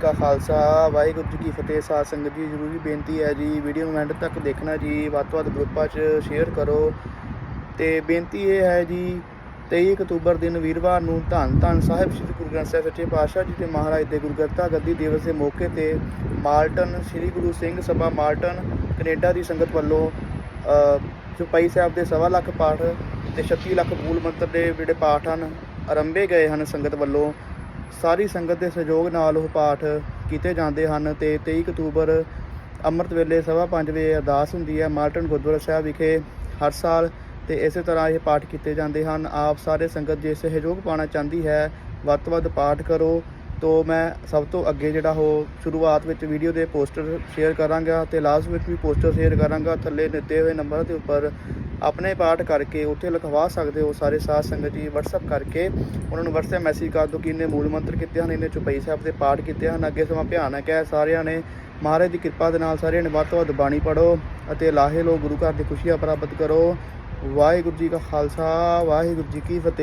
ਕਾ ਖਾਲਸਾ ਵਾਹਿਗੁਰੂ ਜੀ ਕੀ ਫਤਿਹ ਸਾਧ ਸੰਗਤ ਜੀ ਜ਼ਰੂਰੀ ਬੇਨਤੀ ਹੈ ਜੀ ਵੀਡੀਓ ਨੂੰ ਐਂਡ ਤੱਕ ਦੇਖਣਾ ਜੀ ਵੱਧ ਤੋਂ ਵੱਧ ਗਰੁੱਪਾਂ 'ਚ ਸ਼ੇਅਰ ਕਰੋ। ਤੇ ਬੇਨਤੀ ਇਹ ਹੈ ਜੀ 23 ਅਕਤੂਬਰ ਦਿਨ ਵੀਰਵਾਰ ਨੂੰ ਧੰਨ ਧੰਨ ਸਾਹਿਬ ਸ੍ਰੀ ਗੁਰੂ ਗ੍ਰੰਥ ਸਾਹਿਬ ਸੱਚੇ ਪਾਤਸ਼ਾਹ ਜੀ ਤੇ ਮਹਾਰਾਜ ਦੇ ਗੁਰਗੱਤਾ ਗੱਦੀ ਦਿਵਸ ਦੇ ਮੌਕੇ ਤੇ ਮਾਲਟਨ ਸ੍ਰੀ ਗੁਰੂ ਸਿੰਘ ਸਭਾ ਮਾਲਟਨ ਕੈਨੇਡਾ ਦੀ ਸੰਗਤ ਵੱਲੋਂ ਅ, ਸਾਹਿਬ ਦੇ ਸਵਾ ਲੱਖ ਪਾਠ ਤੇ 36 ਲੱਖ ਮੂਲ ਮੰਤਰ ਦੇ ਜਿਹੜੇ ਪਾਠ ਹਨ ਆਰੰਭੇ ਗਏ ਹਨ ਸੰਗਤ ਵੱਲੋਂ। ਸਾਰੀ ਸੰਗਤ ਦੇ ਸਹਿਯੋਗ ਨਾਲ ਉਹ ਪਾਠ ਕੀਤੇ ਜਾਂਦੇ ਹਨ ਤੇ 23 ਅਕਤੂਬਰ ਅੰਮ੍ਰਿਤ ਵੇਲੇ ਸਵਾ ਪੰਜ ਵਜੇ ਅਰਦਾਸ ਹੁੰਦੀ ਹੈ ਮਾਲਟਨ ਗੁਰਦੁਆਰਾ ਸਾਹਿਬ ਵਿਖੇ ਹਰ ਸਾਲ ਤੇ ਇਸੇ ਤਰ੍ਹਾਂ ਇਹ ਪਾਠ ਕੀਤੇ ਜਾਂਦੇ ਹਨ। ਆਪ ਸਾਰੇ ਸੰਗਤ ਜੇ ਸਹਿਯੋਗ ਪਾਣਾ ਚਾਹੁੰਦੀ ਹੈ, ਵੱਧ ਤੋਂ ਵੱਧ ਪਾਠ ਕਰੋ। ਤੋ ਮੈਂ ਸਭ ਤੋਂ ਅੱਗੇ ਜਿਹੜਾ ਉਹ ਸ਼ੁਰੂਆਤ ਵਿੱਚ ਵੀਡੀਓ ਦੇ ਪੋਸਟਰ ਸ਼ੇਅਰ ਕਰਾਂਗਾ ਤੇ ਲਾਸਟ ਵਿੱਚ ਵੀ ਪੋਸਟਰ ਸ਼ੇਅਰ ਕਰਾਂਗਾ। ਥੱਲੇ ਦਿੱਤੇ ਹੋਏ ਨੰਬਰਾਂ ਦੇ ਉੱਪਰ ਆਪਣੇ ਪਾਠ ਕਰਕੇ ਉੱਥੇ ਲਿਖਵਾ ਸਕਦੇ ਹੋ ਸਾਰੇ ਸਾਧ ਸੰਗਤ ਜੀ, WhatsApp ਕਰਕੇ। ਉਹਨਾਂ ਨੂੰ WhatsApp ਮੈਸੇਜ ਕਰ ਦਿਓ ਕਿ ਇਹਨੇ ਮੂਲ ਮੰਤਰ ਕੀਤੇ ਹਨ ਇਹਨੇ ਚੁਪਈ ਸਾਹਿਬ ਦੇ ਪਾਠ ਕੀਤੇ ਹਨ। ਅੱਗੇ ਸਮਾਂ ਭਿਆਨਕ ਹੈ ਸਾਰਿਆਂ ਨੇ ਮਹਾਰਾਜ ਦੀ ਕਿਰਪਾ ਦੇ ਨਾਲ ਸਾਰਿਆਂ ਨੇ ਵੱਧ ਤੋਂ ਵੱਧ ਬਾਣੀ ਪੜੋ ਅਤੇ ਲਾਹੇ ਲੋ ਗੁਰੂ ਘਰ ਦੀ ਖੁਸ਼ੀਆਂ ਪ੍ਰਾਪਤ ਕਰੋ। ਵਾਹਿਗੁਰੂ ਜੀ ਕਾ ਖਾਲਸਾ, ਵਾਹਿਗੁਰੂ ਜੀ ਕੀ ਫਤਿਹ।